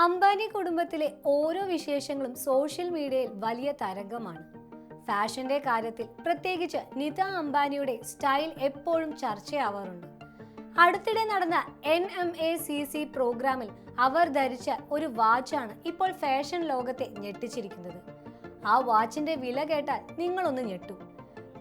അംബാനി കുടുംബത്തിലെ ഓരോ വിശേഷങ്ങളും സോഷ്യൽ മീഡിയയിൽ വലിയ തരംഗമാണ്. ഫാഷന്റെ കാര്യത്തിൽ പ്രത്യേകിച്ച് നിത അംബാനിയുടെ സ്റ്റൈൽ എപ്പോഴും ചർച്ചയാവാറുണ്ട്. അടുത്തിടെ നടന്ന N M A C C പ്രോഗ്രാമിൽ അവർ ധരിച്ച ഒരു വാച്ചാണ് ഇപ്പോൾ ഫാഷൻ ലോകത്തെ ഞെട്ടിച്ചിരിക്കുന്നത്. ആ വാച്ചിന്റെ വില കേട്ടാൽ നിങ്ങളൊന്ന് ഞെട്ടു.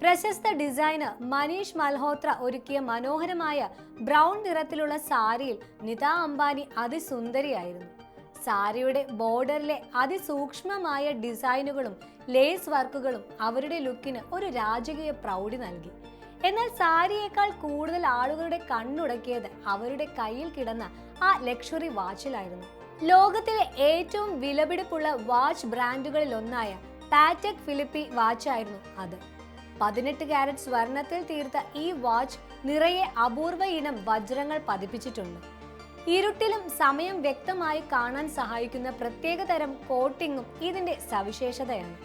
പ്രശസ്ത ഡിസൈനർ മനീഷ് മൽഹോത്ര ഒരുക്കിയ മനോഹരമായ ബ്രൗൺ നിറത്തിലുള്ള സാരിയിൽ നിത അംബാനി അതിസുന്ദരിയായിരുന്നു. സാരിയുടെ ബോർഡറിലെ അതിസൂക്ഷ്മമായ ഡിസൈനുകളും ലേസ് വർക്കുകളും അവരുടെ ലുക്കിന് ഒരു രാജകീയ പ്രൗഢി നൽകി. എന്നാൽ സാരിയേക്കാൾ കൂടുതൽ ആളുകളുടെ കണ്ണുടക്കിയത് അവരുടെ കയ്യിൽ കിടന്ന ആ ലക്ഷറി വാച്ചിലായിരുന്നു. ലോകത്തിലെ ഏറ്റവും വിലപിടിപ്പുള്ള വാച്ച് ബ്രാൻഡുകളിൽ ഒന്നായ പാറ്റക് ഫിലിപ്പി വാച്ചായിരുന്നു അത്. പതിനെട്ട് കാരറ്റ് സ്വർണത്തിൽ തീർത്ത ഈ വാച്ച് നിറയെ അപൂർവ ഇനം വജ്രങ്ങൾ പതിപ്പിച്ചിട്ടുണ്ട്. ഇരുട്ടിലും സമയം വ്യക്തമായി കാണാൻ സഹായിക്കുന്ന പ്രത്യേകതരം കോട്ടിങ്ങും ഇതിന്റെ സവിശേഷതയാണ്.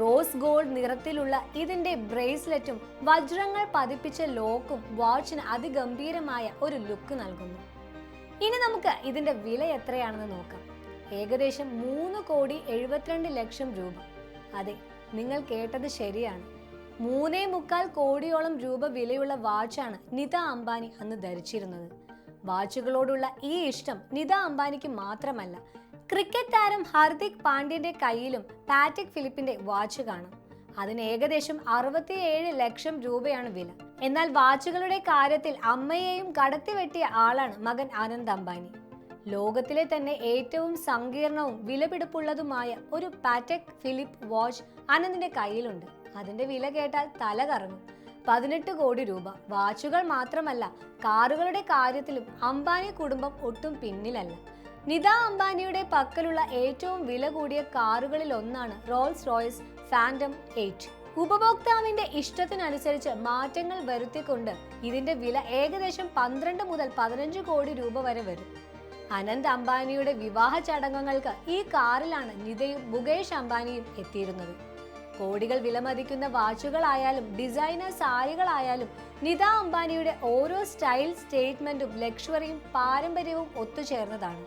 റോസ് ഗോൾഡ് നിറത്തിലുള്ള ഇതിന്റെ ബ്രേസ്ലെറ്റും വജ്രങ്ങൾ പതിപ്പിച്ച ലോക്കും വാച്ചിന് അതിഗംഭീരമായ ഒരു ലുക്ക് നൽകുന്നു. ഇനി നമുക്ക് ഇതിന്റെ വില എത്രയാണെന്ന് നോക്കാം. ഏകദേശം മൂന്ന് കോടി എഴുപത്തിരണ്ട് ലക്ഷം രൂപ. അതെ നിങ്ങൾ കേട്ടത് ശരിയാണ്. മൂന്നേ മുക്കാൽ കോടിയോളം രൂപ വിലയുള്ള വാച്ചാണ് നിത അംബാനി അന്ന് ധരിച്ചിരുന്നത്. വാച്ചുകളോടുള്ള ഈ ഇഷ്ടം നിത അംബാനിക്ക് മാത്രമല്ല. ക്രിക്കറ്റ് താരം ഹാർദിക് പാണ്ഡ്യന്റെ കയ്യിലും പാറ്റിക് ഫിലിപ്പിന്റെ വാച്ച് കാണും. അതിന് ഏകദേശം അറുപത്തിയേഴ് ലക്ഷം രൂപയാണ് വില. എന്നാൽ വാച്ചുകളുടെ കാര്യത്തിൽ അമ്മയെയും കടത്തിവെട്ടിയ ആളാണ് മകൻ ആനന്ദ് അംബാനി. ലോകത്തിലെ തന്നെ ഏറ്റവും സങ്കീർണവും വിലപിടിപ്പുള്ളതുമായ ഒരു പാറ്റക് ഫിലിപ്പ് വാച്ച് ആനന്ദിന്റെ കയ്യിലുണ്ട്. അതിന്റെ വില കേട്ടാൽ തല കറങ്ങും. പതിനെട്ട് കോടി രൂപ. വാച്ചുകൾ മാത്രമല്ല കാറുകളുടെ കാര്യത്തിലും അംബാനി കുടുംബം ഒട്ടും പിന്നിലല്ല. നിത അംബാനിയുടെ പക്കലുള്ള ഏറ്റവും വില കൂടിയ കാറുകളിൽ ഒന്നാണ് റോൾസ് റോയ്സ് ഫാൻഡം എയ്റ്റ്. ഉപഭോക്താവിന്റെ ഇഷ്ടത്തിനനുസരിച്ച് മാറ്റങ്ങൾ വരുത്തിക്കൊണ്ട് ഇതിന്റെ വില ഏകദേശം പന്ത്രണ്ട് മുതൽ പതിനഞ്ച് കോടി രൂപ വരെ വരും. അനന്ത് അംബാനിയുടെ വിവാഹ ചടങ്ങുകൾക്ക് ഈ കാറിലാണ് നിതയും മുകേഷ് അംബാനിയും എത്തിയിരുന്നത്. കോടികൾ വിലമതിക്കുന്ന വാച്ചുകളായാലും ഡിസൈനർ സാരികളായാലും നിത അംബാനിയുടെ ഓരോ സ്റ്റൈൽ സ്റ്റേറ്റ്മെന്റും ലക്ഷറിയും പാരമ്പര്യവും ഒത്തുചേർന്നതാണ്.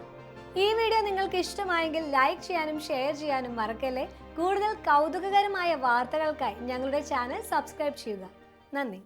ഈ വീഡിയോ നിങ്ങൾക്ക് ഇഷ്ടമായെങ്കിൽ ലൈക്ക് ചെയ്യാനും ഷെയർ ചെയ്യാനും മറക്കല്ലേ? കൂടുതൽ കൗതുകകരമായ വാർത്തകൾക്കായി ഞങ്ങളുടെ ചാനൽ സബ്സ്ക്രൈബ് ചെയ്യുക. നന്ദി.